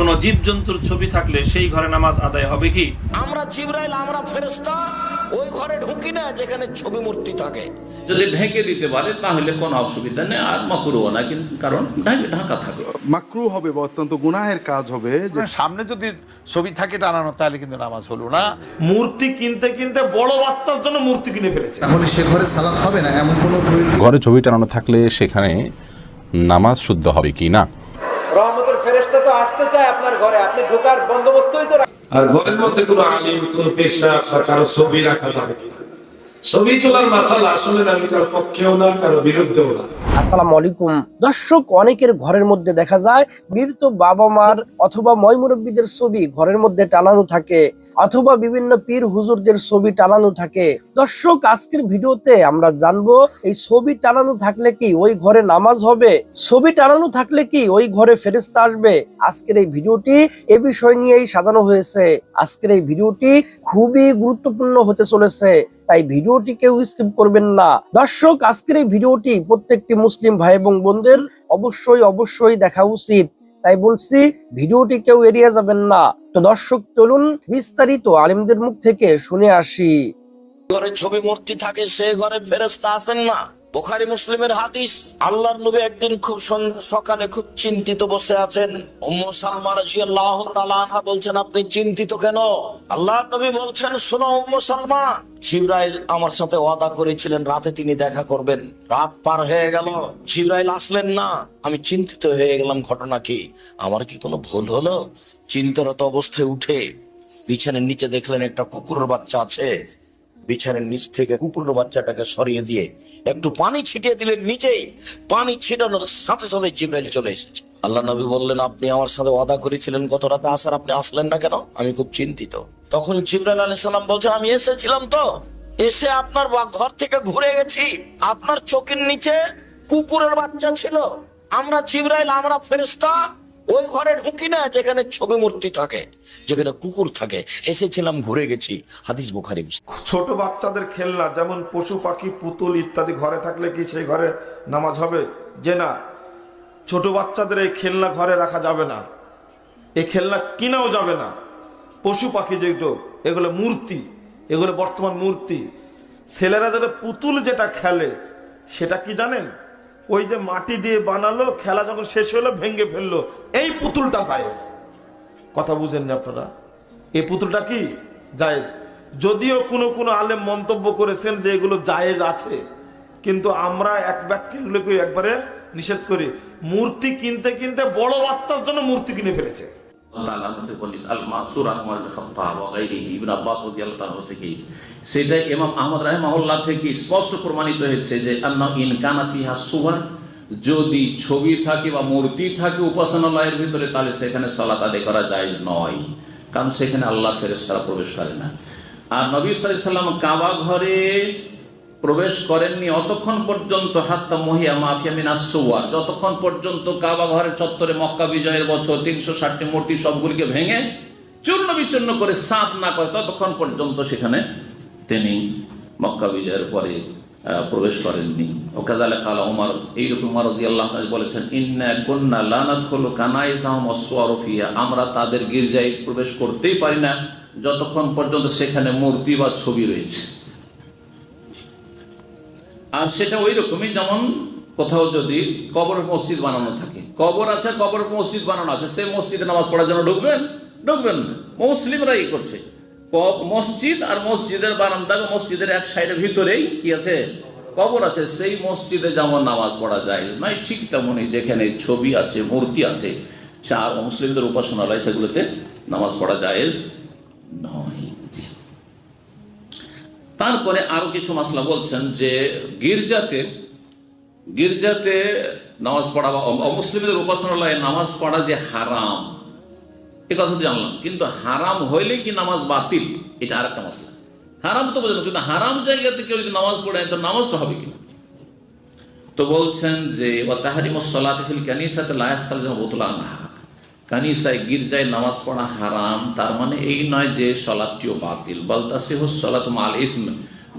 কোন জীবজন্তুর ছবি থাকলে সেই ঘরে নামাজ আদায় হবে কি? আমরা জিব্রাইল আমরা ফেরেশতা ওই ঘরে ঢুকি না যেখানে ছবি মূর্তি থাকে। যদি ঢেকে দিতে পারে তাহলে কোনো অসুবিধা নেই আর মকরুও না কিন্তু কারণ ঢাকে ঢাকা থাকে। মাকরু হবে বা অত্যন্ত গুনাহের কাজ হবে যে সামনে যদি ছবি থাকে টানানো তাহলে কিন্তু নামাজ হলো না। মূর্তি কিনতে কিনতে বড় বাচ্চার জন্য মূর্তি কিনে ফেলেছে। তাহলে সে ঘরে সালাত হবে না? এমন কোনো ঘরে ছবি টানানো থাকলে সেখানে নামাজ শুদ্ধ হবে কি না? রহমতের ফেরেশতা তো আসতে ঘরে আপনি ঢোকার বন্দোবস্তই তো। আর ঘরের মধ্যে কোনো আলিম, কোন পেশা কারও ছবি রাখা যাবে দর্শক, অনেকের ঘরের মধ্যে দেখা যায়, মৃত বাবা মার অথবা ছবি ঘরের মধ্যে টানানো থাকে, অথবা বিভিন্ন পীর হুজুরদের ছবি টানানো থাকে। দর্শক, আজকের ভিডিওতে আমরা জানব, এই ছবি টানানো থাকলে কি ওই ঘরে নামাজ হবে? ছবি টানানো থাকলে কি ওই ঘরে ফেরেস্তা আসবে? আজকের এই ভিডিওটি এ বিষয় নিয়েই সাজানো হয়েছে। আজকের এই ভিডিওটি খুবই গুরুত্বপূর্ণ হতে চলেছে। তাই ভিডিওটি কেউ স্কিপ করবেন না। দর্শক, আজকের এই ভিডিওটি প্রত্যেকটি মুসলিম ভাই এবং বোনদের অবশ্যই অবশ্যই দেখা উচিত। তাই বলছি, ভিডিওটি কেউ এড়িয়ে যাবেন না। তো দর্শক, চলুন বিস্তারিত আলিমদের মুখ থেকে শুনে আসি। ঘরে ছবি মূর্তি থাকে, সে ঘরে ফেরেশতা আসেন না। বোখারি মুসলিমের হাদিস, আল্লাহর নবী একদিন খুব সন্ধ্যা, সকালে খুব চিন্তিত বসে আছেন। উম্মু সালমা রাদিয়াল্লাহু তাআলা বলছেন, আপনি চিন্তিত কেন? আল্লাহর নবী বলছেন, শোনো উম্মু সালমা জিব্রাইল আমার সাথে ওয়াদা করেছিলেন, রাতে তিনি দেখা করবেন। রাত পার হয়ে গেল, জিব্রাইল আসলেন না। আমি চিন্তিত হয়ে গেলাম, ঘটনা কি? আমার কি কোনো ভুল হলো? চিন্তারত অবস্থায় উঠে বিছানার নিচে দেখলেন একটা কুকুরের বাচ্চা আছে। বিছানার নিচ থেকে কুকুরের বাচ্চাটাকে সরিয়ে দিয়ে একটু পানি ছিটিয়ে দিলেন নিচেই। পানি ছিটানোর সাথে সাথে জিব্রাইল চলে এসেছে। আল্লাহ নবী বললেন, আপনি আমার সাথে ওয়াদা করেছিলেন গত রাতে আসার আপনি আসলেন না কেন? আমি খুব চিন্তিত। তখন জিব্রাইল আলাইহিস সালাম বলছেন, আমি এসেছিলাম তো। এসে আপনার ঘর থেকে ঘুরে গেছি। আপনার চোখের নিচে কুকুরের বাচ্চা ছিল। আমরা জিব্রাইল, আমরা ফেরেশতা, ওই ঘরে ঢুকি না, যেখানে ছবি মূর্তি থাকে, যেখানে কুকুর থাকে। এসেছিলাম, ঘুরে গেছি। হাদিস বুখারি ছোট বাচ্চাদের খেলনা, যেমন পশু পাখি, পুতুল ইত্যাদি ঘরে থাকলে কি সেই ঘরে নামাজ হবে? যে না, ছোট বাচ্চাদের এই খেলনা ঘরে রাখা যাবে না। এই খেলনা কিনাও যাবে না। পশু পাখি যেগুলো, এগুলো মূর্তি, এগুলো বর্তমান মূর্তি। ছেলেরা যারা পুতুল যেটা খেলে, সেটা কি জানেন? ওই যে মাটি দিয়ে বানালো, খেলা যখন শেষ হলো, ভেঙে ফেলল। এই পুতুলটা জায়েজ। কথা বুঝেন না আপনারা? এই পুতুলটা কি? জায়েজ। যদিও কোনো কোনো আলেম মন্তব্য করেছেন যে এগুলো জায়েজ আছে, কিন্তু আমরা এক বাক্যে এগুলোকে একবারে নিষেধ করি। মূর্তি কিনতে কিনতে বড় বাচ্চার জন্য মূর্তি কিনে ফেলেছে। সেটা ইমাম আহমদ স্পষ্ট প্রমাণিত হয়েছে যে যদি ছবি থাকে বা মূর্তি থাকে উপাসনালয়ের ভিতরে, তাহলে সেখানে সালাত আদায় করা যায় নয়। কারণ সেখানে আল্লাহ ফেরেশতারা প্রবেশ করে না। আর নবী সাল্লাম কাবা ঘরে প্রবেশ করেননি, অতক্ষণ পর্যন্ত হাত্তা মহিয়া মাফিয়া মিনাসুয়ার যতক্ষণ পর্যন্ত কাবা ঘরের চত্বরে মক্কা বিজয়ের বছর তিনশো ষাটটি মূর্তি সবগুলিকে ভেঙে চূর্ণ বিচূর্ণ করে সাফ না করে, ততক্ষণ পর্যন্ত সেখানে তিনি মক্কা বিজয়ের পরে প্রবেশ করেননি। ও কাজালে খালা উমার এইরকম বলেছেন, ইন্না কন্যা লানাত হলো কানাইসাহম অসুয়ারফিয়া আমরা তাদের গির্জায় প্রবেশ করতেই পারি না, যতক্ষণ পর্যন্ত সেখানে মূর্তি বা ছবি রয়েছে। আর সেটা ওই রকমই যেমন কোথাও যদি কবর মসজিদ বানানো থাকে। কবর আছে, কবর মসজিদ বানানো আছে। সেই মসজিদে নামাজ পড়ার জন্য ঢুকবেন? ঢুকবেন না। মুসলিমরাই করছে। মসজিদ আর মসজিদের বারান্দা মসজিদের এক সাইডের ভিতরেই কি আছে? কবর আছে। সেই মসজিদে যেমন নামাজ পড়া যায় নয় ঠিক তেমনই যেখানে ছবি আছে, মূর্তি আছে সে মুসলিমদের উপাসনালয় সেগুলোতে নামাজ পড়া যায় নয়। তারপরে আরও কিছু মাসলা বলছেন যে গির্জাতে গির্জাতে নামাজ পড়া বা অমুসলিমদের উপাসনালয়ে নামাজ পড়া যে হারাম, এ কথা জানলাম। কিন্তু হারাম হইলে কি নামাজ বাতিল? এটা আর একটা মশলা হারাম তো বুঝলাম কিন্তু হারাম জায়গাতে কেউ যদি নামাজ পড়ে, তো নামাজটা হবে কিনা? তো বলছেন যে ও তাহারিমসলাতিফিল কানিসাতে লায়াস্তাল যেন বোতলা না কানিসায় গির্জায় নামাজ পড়া হারাম, তার মানে এই নয় যে সলাদটিও বাতিল। বলতা সেহ সলাত মাল ইসম।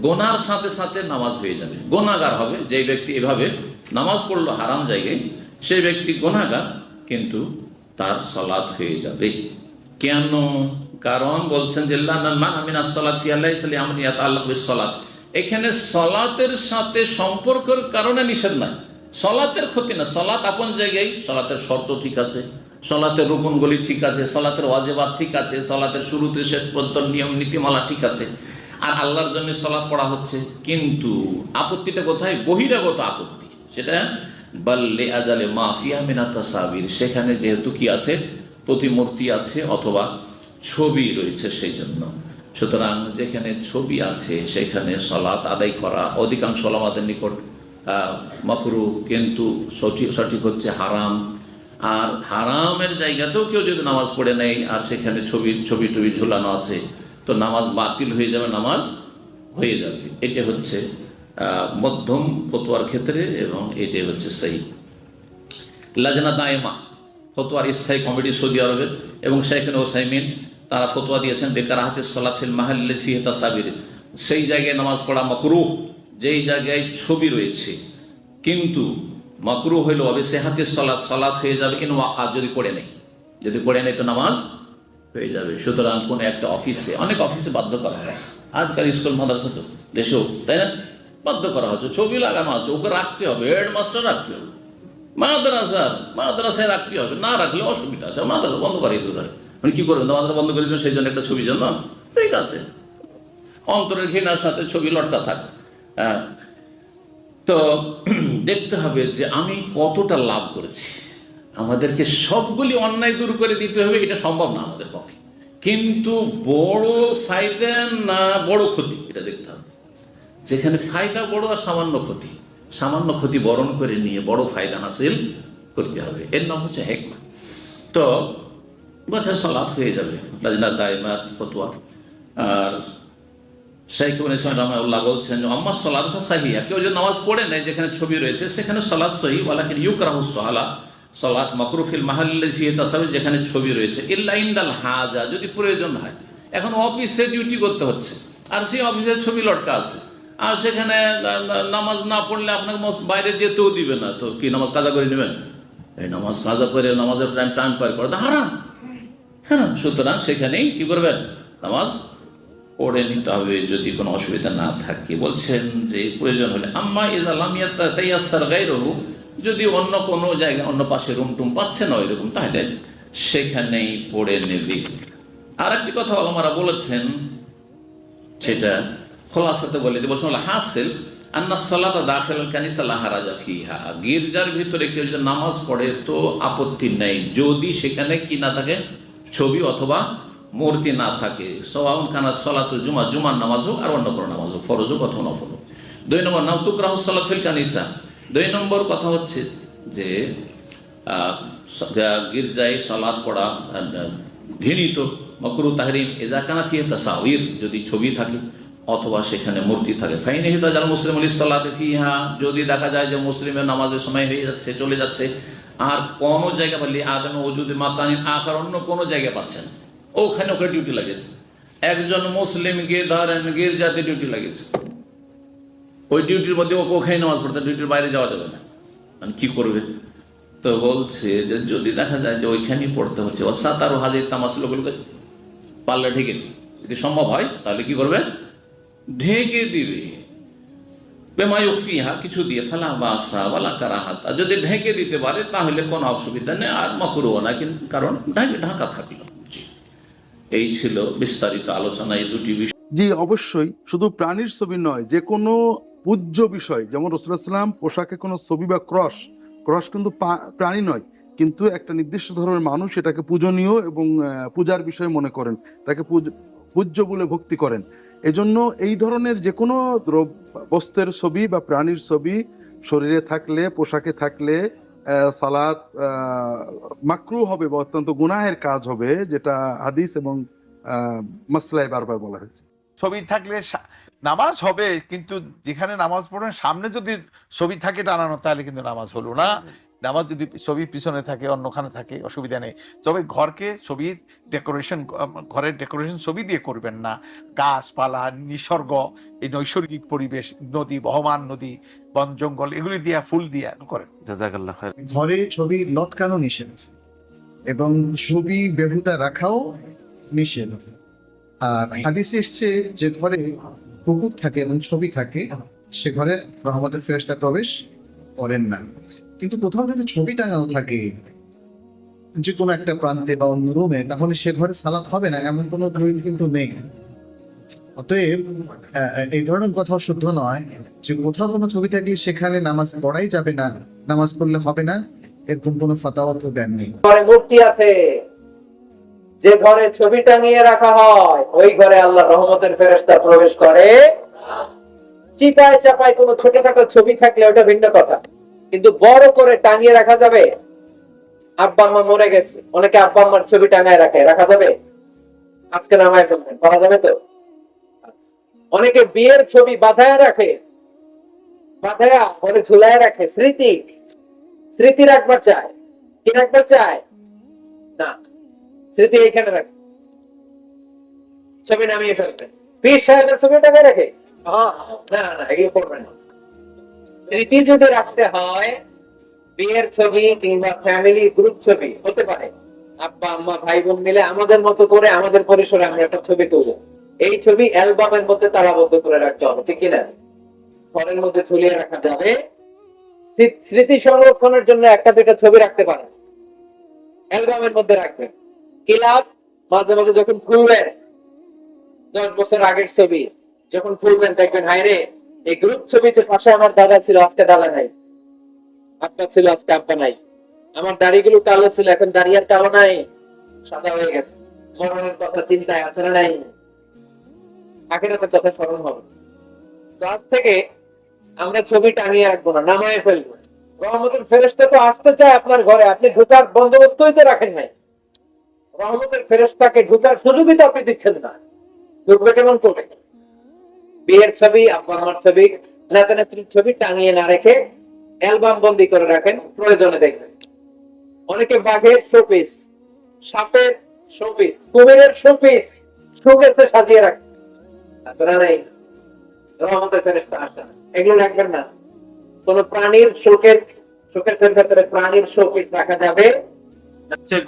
গোনার সাথে সাথে নামাজ হয়ে যাবে। গোনাগার হবে। যে ব্যক্তি এভাবে নামাজ পড়ল হারাম জায়গায়, সেই ব্যক্তি গোনাগার, কিন্তু তার সলাৎ হয়ে যাবে। কেন? কারণ বলছেন যে সলাত। এখানে সলাতের সাথে সম্পর্কের কারণে নিষেধ নাই। সলাতের ক্ষতি না। সলাত আপন জায়গায় সলাতের শর্ত ঠিক আছে। সলাতের রুকুনগুলি ঠিক আছে, সলাতের ওয়াজেবাদ ঠিক আছে, সলাতের শুরুতে শেষ পর্যন্ত নিয়ম নীতিমালা ঠিক আছে। আর আল্লাহর জন্য সলাৎ পড়া হচ্ছে, কিন্তু আপত্তিটা কোথায়? বহিরাগত আপত্তি। সেটা বাল্লে আজালে মাফিয়া মিনাতা সাবির সেখানে যেহেতু কি আছে? প্রতিমূর্তি আছে অথবা ছবি রয়েছে সেই জন্য সুতরাং যেখানে ছবি আছে, সেখানে সলাৎ আদায় করা অধিকাংশ ওলামাদের নিকট মাকরু, কিন্তু সঠিক সঠিক হচ্ছে হারাম। আর হারামের জায়গাতেও কেউ যদি নামাজ পড়ে নেয়, আর সেখানে ছবি ছবি টবি ঝুলানো আছে, তো নামাজ বাতিল হয়ে যাবে, নামাজ হয়ে যাবে। এটা হচ্ছে মধ্যম ফতোয়ার ক্ষেত্রে এবং এটাই হচ্ছে সেই লাজনা দায়মা, ফতোয়ার স্থায়ী কমিটি সৌদি আরবের এবং সেখানে ওসাইমিন, তারা ফতোয়া দিয়েছেন, বেকার হাতে সলাফিল মাহাল্লে ফিহেতা সাবির সেই জায়গায় নামাজ পড়া মকরুহ, যেই জায়গায় ছবি রয়েছে। কিন্তু মকরু হইল হবে সে হাতে সলাৎ সলাৎ হয়ে যাবে ইন ওয়াকাত যদি পড়ে নেই। যদি পড়ে নেই তো নামাজ হয়ে যাবে। সুতরাং কোনো একটা অফিসে, অনেক অফিসে বাধ্য করা হয়। আজকাল স্কুল, মাদ্রাসা তো দেশেও, তাই না? বাধ্য করা হচ্ছে। ছবি লাগানো আছে, ওকে রাখতে হবে, হেডমাস্টার রাখতে হবে। মাদ্রাসার, মাদ্রাসায় রাখতে হবে। না রাখলে অসুবিধা আছে। মাদ্রাসা বন্ধ করে দিতে পারে মানে কি করবেন? মাদ্রাসা বন্ধ করে দিবেন সেই জন্য একটা ছবি জন্য? ঠিক আছে। অন্তরের ঘৃণার সাথে ছবি লটকা থাক। হ্যাঁ। তো দেখতে হবে যে আমি কতটা লাভ করেছি। আমাদেরকে সবগুলি অন্যায় দূর করে দিতে হবে, এটা সম্ভব না আমাদের পক্ষে। কিন্তু বড় ফায়দা না বড় ক্ষতি, এটা দেখতে হবে। যেখানে ফায়দা বড় আর সামান্য ক্ষতি সামান্য ক্ষতি বরণ করে নিয়ে বড় ফায়দা হাসিল করতে হবে। এর নাম হচ্ছে হেকমা তো বোধহয় সলাৎ হয়ে যাবে। লাজনা দায়মা আর ইসমাইল রাহমাহুল্লাহ বলছেন যে আম্মা সলাত সাহিয়া কেউ যদি নামাজ পড়ে নেয়, যেখানে ছবি রয়েছে, সেখানে সলাৎ সহি, ওয়ালাকিন ইউকরাহু সাহালা সলাত মাকরুফিল মাহাল্লি ফি তাসাবি যেখানে ছবি রয়েছে, ইল্লা ইনদাল হাজা, যদি প্রয়োজন হয়। এখন অফিসে ডিউটি করতে হচ্ছে, আর সেই অফিসের ছবি লটকা আছে। আর সেখানে নামাজ না পড়লে আপনাকে বাইরে যেতেও দিবে না। তো কি নামাজ কাজা করে নেবেন? এই নামাজ কাজা করে নামাজের টাইম টাইম পার করে হারাম। হ্যাঁ সুতরাং সেখানেই কি করবেন? নামাজ পড়ে নিতে হবে যদি কোনো অসুবিধা না থাকে। বলছেন যে প্রয়োজন হলে, আম্মা ইজালামিয়ার গাইরহু যদি অন্য কোনো জায়গায় অন্য পাশে রুম টুম পাচ্ছে না এরকম তাহলে সেখানেই পড়ে নেবে। আর একটি কথা আলমারা বলেছেন, সেটা খোলাসাতে বলে যে বলছেন হাসিল আন্না সলাতা দাখিল কানিসা লাহারাজা ফিহা গির্জার ভিতরে কেউ যদি নামাজ পড়ে তো আপত্তি নেই। যদি সেখানে কি না থাকে, ছবি অথবা মূর্তি না থাকে। সওয়াউন খানা সলাতুল জুমা, জুমার নামাজ হোক আর অন্য কোনো নামাজ হোক, ফরজ হোক অথবা নফল হোক। দুই নম্বর নাউতুক রাহু সলাফিল কানিসা। দুই নম্বর কথা হচ্ছে যে গির্জায় সালাদ পড়া ঘৃণিত, মকরু, তাহরিম, এজা কানা ফিয়ে তাসাউর যদি ছবি থাকে অথবা সেখানে মূর্তি থাকে। ফাইন হিদাজাল মুসলিম আলী সাল্লাহ ফিহা, যদি দেখা যায় যে মুসলিমের নামাজের সময় হয়ে যাচ্ছে, চলে যাচ্ছে, আর কোনো জায়গা পারলে আদম ওজুদি মাকানি আকার অন্য কোনো জায়গায় পাচ্ছেন ওখানে ওকে ডিউটি লাগেছে। একজন মুসলিম মুসলিমকে ধরেন, গির্জাতে ডিউটি লাগেছে। ওই ডিউটির মধ্যে ওকে ওখানে নামাজ পড়তে ডিউটির বাইরে যাওয়া যাবে না। মানে কি করবে? তো বলছে যে যদি দেখা যায় যে ওইখানেই পড়তে হচ্ছে অসাত আরও হাজির তামাস লোকগুলোকে পাল্লা ঢেকে যদি সম্ভব হয়, তাহলে কি করবে? ঢেকে দিবে। কিছু দিয়ে ফেলা বাসা কারাহাত। আর যদি ঢেকে দিতে পারে, তাহলে কোনো অসুবিধা নেই, আর মকরুও না, কিন্তু কারণ ঢাকে থাকল। এই ছিল বিস্তারিত আলোচনা এই দুটি বিষয়। জি, অবশ্যই। শুধু প্রাণীর ছবি নয়, যে কোনো পূজ্য বিষয়, যেমন রসুলাম পোশাকে কোনো ছবি বা ক্রস ক্রস কিন্তু প্রাণী নয়, কিন্তু একটা নির্দিষ্ট ধরনের মানুষ এটাকে পূজনীয় এবং পূজার বিষয় মনে করেন, তাকে পূজ্য বলে ভক্তি করেন। এজন্য এই ধরনের যে কোনো দ্রব- বস্তুর ছবি বা প্রাণীর ছবি, শরীরে থাকলে, পোশাকে থাকলে সালাত মাকরু হবে বা অত্যন্ত গুনাহের কাজ হবে, যেটা হাদিস এবং মাসলাই বারবার বলা হয়েছে। ছবি থাকলে নামাজ হবে, কিন্তু যেখানে নামাজ পড়বেন, সামনে যদি ছবি থাকে টানানো, তাহলে কিন্তু নামাজ হলো না। নামাজ যদি ছবি পিছনে থাকে অন্যখানে থাকে অসুবিধা নেই। তবে ঘরকে ছবির ডেকোরেশন ঘরের ডেকোরেশন ছবি দিয়ে করবেন না। গাছপালা নিসর্গ এই নৈসর্গিক পরিবেশ নদী বহমান নদী বন জঙ্গল এগুলি দিয়া ফুল দিয়া করেন। ঘরে ছবি লটকানো নিষেধ এবং ছবি বেহুদা রাখাও নিষেধ। আর হাদিসে এসছে যে ঘরে কুকুর থাকে এবং ছবি থাকে সে ঘরে রহমতের ফেরেশতা প্রবেশ করেন না। কিন্তু কোথাও যদি ছবি টাঙানো থাকে যে কোনো একটা প্রান্তে বা অন্য রুমে, তাহলে সে ঘরে সালাত হবে না, এমন কোনো দলিল কিন্তু নেই। অতএব এই ধরনের কথাও শুদ্ধ নয় যে কোথাও কোনো ছবি থাকলে সেখানে নামাজ পড়াই যাবে না, নামাজ পড়লে হবে না, এরকম কোনো ফাতাওয়া দেননি মূর্তি আছে। যে ঘরে ছবি টাঙিয়ে রাখা হয়, ওই ঘরে আল্লাহ রহমতের ফেরেশতা প্রবেশ করে। চিপায় চাপায় কোনো ছোটখাটো ছবি থাকলে ওটা ভিন্ন কথা। কিন্তু বড় করে টাঙিয়ে রাখা যাবে? আব্বা আম্মা মরে গেছে। অনেকে আব্বা আম্মার ছবি টাঙায় রাখে। রাখা যাবে? আজকে নামায় ফেলবেন। করা যাবে তো? অনেকে বিয়ের ছবি বাঁধায় রাখে। বাঁধায়া ঘরে ঝুলায় রাখে। স্মৃতি। স্মৃতি রাখবার চায়। কি রাখবার চায়? না। স্মৃতি এইখানে রাখে। ছবি নামিয়ে ফেলবে পীর সাহেবের ছবি টাকা রাখে? না না এগুলো করবে না। স্মৃতি যদি রাখতে হয় বিয়ের ছবি কিংবা ফ্যামিলি গ্রুপ ছবি, হতে পারে। আব্বা, আম্মা, ভাই বোন মিলে আমাদের মতো করে আমাদের পরিসরে আমরা একটা ছবি তুলবো। এই ছবি অ্যালবামের মধ্যে তালাবদ্ধ করে রাখতে হবে, ঠিক কিনা? ঘরের মধ্যে ঝুলিয়ে রাখা যাবে। স্মৃতি সংরক্ষণের জন্য একটা দুইটা ছবি রাখতে পারেন। অ্যালবামের মধ্যে রাখবেন। ক্লাব, মাঝে মাঝে যখন খুলবেন, দশ বছর আগের ছবি, যখন খুলবেন, দেখবেন হাই রে এই গ্রুপ ছবিতে পাশে আমার দাদা ছিল, আজকে দাদা নাই। আব্বা ছিল, আজকে আব্বা নাই। আমার দাড়িগুলো কালো ছিল, এখন দাড়ি আর কালো নাই। সাদা হয়ে গেছে। মরণের কথা চিন্তায় আছে না নাই? আখেরাতের কথা স্মরণ হবে। তো আজ থেকে আমরা ছবি টাঙিয়ে রাখব না, নামায় ফেলব। রহমতের ফেরেস্তা তো আসতে চায় আপনার ঘরে, আপনি ঢুকার বন্দোবস্তই তো রাখেন নাই। রহমতের ফেরেস্তাকে ঢুকার সুযোগই তো আপনি দিচ্ছেন না। ঢুকবে কেমন করে? বিয়ের ছবি আব্বা আমার ছবি নাতা নাতির ছবি টাঙিয়ে না রেখে অ্যালবাম বন্দি করে রাখেন, প্রয়োজনে দেখবেন। অনেকে বাঘের শোপিস সাপের শোপিস কুমিরের শোপিস শোকেসে সাজিয়ে রাখে আপনারা নাই রহমতের ফেরেস্তা আসে এগুলো রাখবেন না। কোন প্রাণীর শোকেস শোকেসের ভেতরে প্রাণীর শোকেস রাখা যাবে।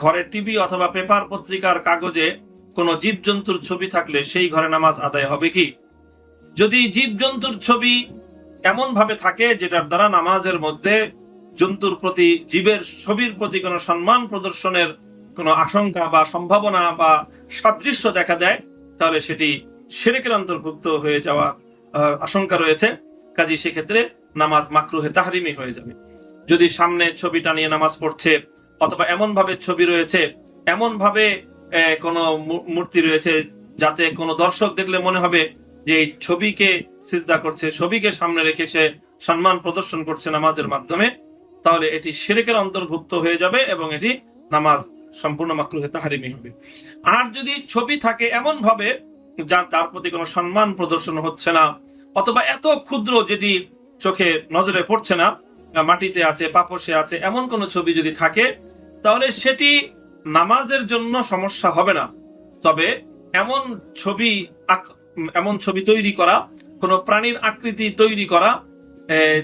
ঘরে টিভি অথবা পেপার পত্রিকার কাগজে কোনো জীবজন্তুর ছবি থাকলে সেই ঘরে নামাজ আদায় হবে কি? যদি জীবজন্তুর ছবি এমন ভাবে থাকে যেটার দ্বারা নামাজের মধ্যে জন্তুর প্রতি জীবের ছবির প্রতি কোনো সম্মান প্রদর্শনের কোনো আশঙ্কা বা সম্ভাবনা বা সাদৃশ্য দেখা দেয় তাহলে সেটি সেরেকের অন্তর্ভুক্ত হয়ে যাওয়ার আহ, আশঙ্কা রয়েছে। কাজী সেক্ষেত্রে নামাজ মাকরুহে তাহারিমি হয়ে যাবে। যদি সামনে ছবি টানিয়ে নামাজ পড়ছে অথবা এমন ভাবে ছবি রয়েছে এমন ভাবে কোনো মূর্তি রয়েছে যাতে কোনো দর্শক দেখলে মনে হবে যে এই ছবিকে সিজদা করছে, ছবিকে সামনে রেখে সে সম্মান প্রদর্শন করছে নামাজের মাধ্যমে, তাহলে এটি শিরেকের অন্তর্ভুক্ত হয়ে যাবে এবং এটি নামাজ সম্পূর্ণ মাকরুহে তাহারিমি হবে। আর যদি ছবি থাকে এমন ভাবে যা তার প্রতি কোনো সম্মান প্রদর্শন হচ্ছে না, অথবা এত ক্ষুদ্র যেটি চোখে নজরে পড়ছে না, মাটিতে আছে, পাপসে আছে, এমন কোন ছবি যদি থাকে, তাহলে সেটি নামাজের জন্য সমস্যা হবে না। তবে এমন ছবি এমন ছবি তৈরি করা, কোন প্রাণীর আকৃতি তৈরি করা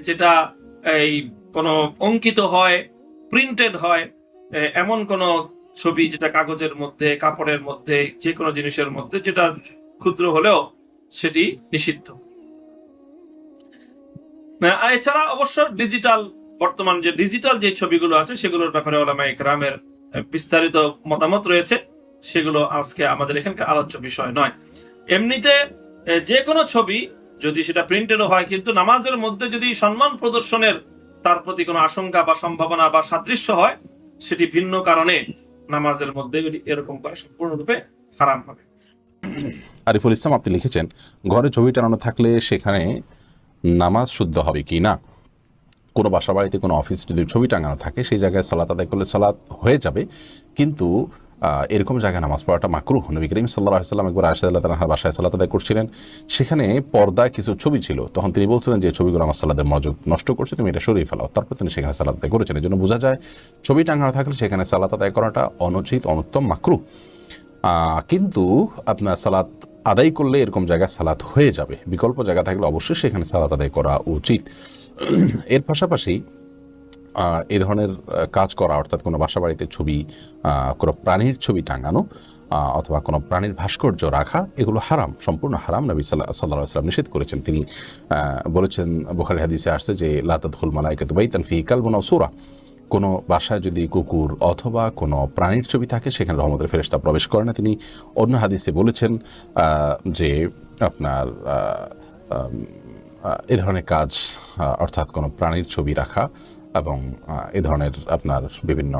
যেটা এই কোনো অঙ্কিত হয় প্রিন্টেড হয় এমন কোন ছবি যেটা কাগজের মধ্যে, কাপড়ের মধ্যে, যে কোনো জিনিসের মধ্যে, যেটা ক্ষুদ্র হলেও সেটি নিষিদ্ধ। এছাড়া অবশ্য ডিজিটাল বর্তমান যে ডিজিটাল যে ছবিগুলো আছে, সেগুলোর ব্যাপারে ওলামা একরামের বিস্তারিত মতামত রয়েছে। সেগুলো আজকে আমাদের এখানকার আলোচ্য বিষয় নয়। এমনিতে যে কোনো ছবি যদি সেটা প্রিন্টেরও হয়, কিন্তু নামাজের মধ্যে যদি সম্মান প্রদর্শনের তার প্রতি কোনো আশঙ্কা বা সম্ভাবনা বা সাদৃশ্য হয়, সেটি ভিন্ন কারণে নামাজের মধ্যে এরকম করা সম্পূর্ণরূপে হারাম হবে। আরিফুল ইসলাম, আপনি লিখেছেন, ঘরে ছবি টানানো থাকলে সেখানে নামাজ শুদ্ধ হবে কি না? কোনো বাসা বাড়িতে কোনো অফিস যদি ছবি টাঙানো থাকে, সেই জায়গায় সালাত আদায় করলে সালাত হয়ে যাবে, কিন্তু এরকম জায়গায় নামাজ পড়াটা মাকরুহ। নবী করিম সাল্লাহ সাল্লাম একবার আশা আল্লাহ তালাহার বাসায় সালাত আদায় করছিলেন। সেখানে পর্দায় কিছু ছবি ছিল। তখন তিনি বলছিলেন যে ছবিগুলো আমার সালাদের মনোযোগ নষ্ট করছে তুমি এটা সরিয়ে ফেলাও। তারপর তিনি সেখানে সালাত আদায় করেছেন। এই জন্য বোঝা যায় ছবি টাঙানো থাকলে সেখানে সালাত আদায় করাটা অনুচিত অনুত্তম মাকরুহ। আহ, কিন্তু আপনার সালাত আদায় করলে এরকম জায়গায় সালাত হয়ে যাবে। বিকল্প জায়গা থাকলে অবশ্যই সেখানে সালাত আদায় করা উচিত। এর পাশাপাশি এই ধরনের কাজ করা, অর্থাৎ কোনো বাসা বাড়িতে ছবি কোনো প্রাণীর ছবি টাঙানো অথবা কোনো প্রাণীর ভাস্কর্য রাখা, এগুলো হারাম, সম্পূর্ণ হারাম। নবী সাল্লাহ সাল্লাহ সাল্লাম নিষেধ করেছেন। তিনি বলেছেন বোখারি হাদিসে আসছে যে লাতাদুল মালাইকাত বাইতান ফি কালবুন সুরা। কোনো বাসায় যদি কুকুর অথবা কোনো প্রাণীর ছবি থাকে, সেখানে রহমতের ফেরেশতা প্রবেশ করে না। তিনি অন্য হাদিসে বলেছেন যে, আপনার এ ধরনের কাজ অর্থাৎ কোনো প্রাণীর ছবি রাখা এবং এ ধরনের আপনার বিভিন্ন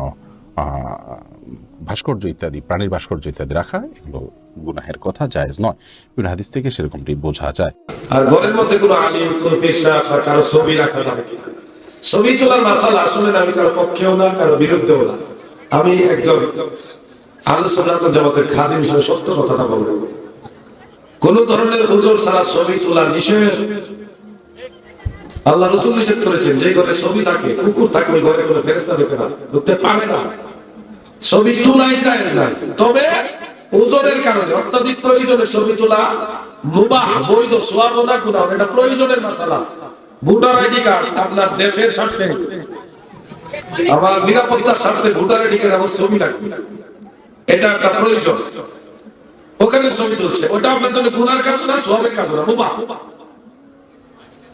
ভাস্কর্য ইত্যাদি, প্রাণীর ভাস্কর্য ইত্যাদি রাখা, এগুলো গুনাহের কথা, জায়েজ নয়। বিভিন্ন হাদিস থেকে সেরকমটি বোঝা যায়। আর ঘরের মধ্যে কোনো আলিম, কোনো পেশা বা কারও ছবি রাখা যাবে ছবি তোলার মাসালা আসলে আমি কারও পক্ষেও না, কারও বিরুদ্ধেও না। আমি একজন আলোচনা জগতের খাদিম হিসেবে সত্য কথাটা বলব। কোন ধরনের হুজুর ছাড়া ছবি তোলা নিষেধ আল্লাহ রসুল নিষেধ করেছেন, যে ঘরে ছবি থাকে, কুকুর থাকে, ওই ঘরে কোনো ফেরেস্তা দেখে না, ঢুকতে পারে না। ছবি তোলাই যায় যায় তবে ওজনের কারণে, অত্যাধিক প্রয়োজনে ছবি তোলা মুবাহ, বৈধ সোয়াবনা গুণা এটা প্রয়োজনের মশালা। ভোটার আইডি কার্ড আপনার দেশের আমার নিরাপত্তার ভোটার আইডি কার্ড আমার ছবি লাগবে। এটা একটা প্রয়োজন। ওখানে ছবি তুলছে। ওটা আপনার জন্য গুনার কাজ না, সোয়াবের কাজ না, মুবাহ।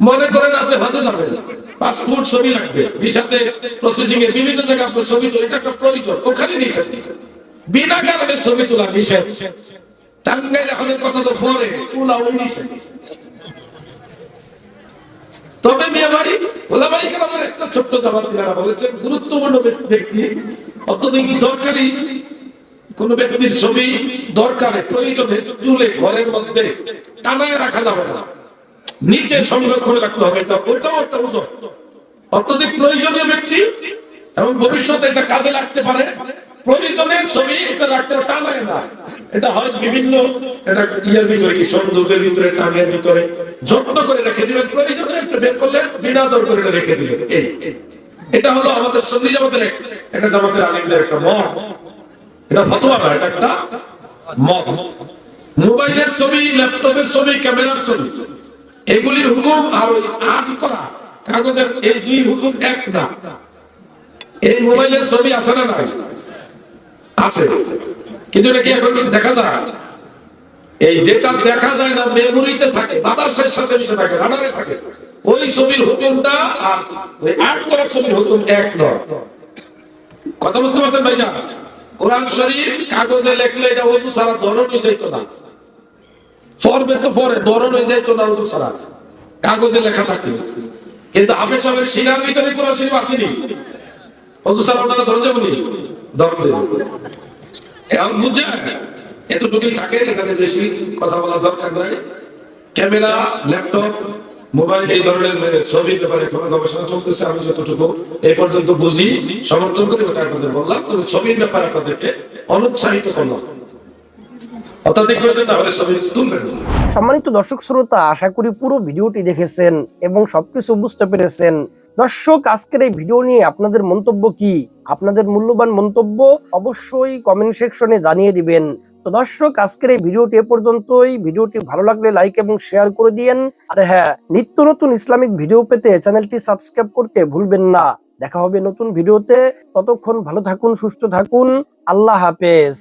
মনে করেন আপনি হজে যাবেন। পাসপোর্ট ছবি লাগবে। ভিসাতে প্রসেসিং এর বিভিন্ন জায়গায় আপনার ছবি তোলা। এটা একটা প্রয়োজন ওখানে নিষেধ। বিনা কারণে ছবি তোলা নিষেধ। টাঙ্গাইল এখন এর কথা তো ফোনে তোলা ওই নিষেধ। তবে কেরামের একটা ছোট্ট বলেছেন, গুরুত্বপূর্ণ ব্যক্তি, অত্যধিক দরকারি কোন ব্যক্তির ছবি দরকারে, প্রয়োজনে তুলে ঘরের মধ্যে টানায় রাখা যাবে না। নিচে সংরক্ষণ রাখতে হবে, এটা ওটাও একটা ওজন অত্যধিক প্রয়োজনীয় ব্যক্তি এবং ভবিষ্যতে এটা কাজে লাগতে পারে। এটা এটা এটা এটা হলো আমাদের সন্নি জামাতের এটা এটা একটা মোবাইলের ছবি, ল্যাপটপের ছবি, ক্যামেরার ছবি। এগুলির হুকুম আর ওই আর্ট করা, কাগজের এই দুই হুকুম এক না। এই মোবাইলের ছবি আছে না নাই? আছে। কিন্তু এটা কি এখন দেখা যায়? এই যেটা দেখা যায় না, মেমোরিতে থাকে, বাতাসের সাথে মিশে থাকে, রাডারে থাকে। ওই ছবির হুকুমটা আর ওই আট করা ছবির হুকুম এক নয়। কথা বুঝতে পারছেন ভাইজান? কোরআন শরীফ কাগজে লেখলে এটা ওজু সারা ধরনই যাইতো না। ফরবে তো পরে, ধরন হয়ে যাইতো না ওজু সারা কাগজে লেখা থাকে কিন্তু হাফেজ সাহেবের সিনার ভিতরে কোরআন শরীফ আসেনি ওজু সারা আপনারা ধরে যাবেনি ধরতে এখন বুঝে এতটুকুই থাকে, এখানে বেশি কথা বলা দরকার নাই। ক্যামেরা, ল্যাপটপ, মোবাইল, এই ধরনের ছবির ব্যাপারে কোনো গবেষণা চলতেছে, আমি যতটুকু এই পর্যন্ত বুঝি, সমর্থন করি ওটা আপনাদের বললাম। তবে ছবির ব্যাপারে আপনাদেরকে অনুৎসাহিত করলাম অত্যাধিক প্রয়োজন না হলে ছবি তুলবেন না সম্মানিত দর্শক শ্রোতা, আশা করি পুরো ভিডিওটি দেখেছেন এবং সবকিছু বুঝতে পেরেছেন। দর্শক, আজকের এই ভিডিও নিয়ে আপনাদের মন্তব্য কি? আপনাদের মূল্যবান মন্তব্য অবশ্যই কমেন্ট সেকশনে জানিয়ে দিবেন। তো দর্শক, আজকের এই ভিডিওটি এ পর্যন্তই। ভিডিওটি ভালো লাগলে লাইক এবং শেয়ার করে দিয়েন। আর হ্যাঁ নিত্য নতুন ইসলামিক ভিডিও পেতে চ্যানেলটি সাবস্ক্রাইব করতে ভুলবেন না। দেখা হবে নতুন ভিডিওতে। ততক্ষণ ভালো থাকুন, সুস্থ থাকুন। আল্লাহ হাফেজ।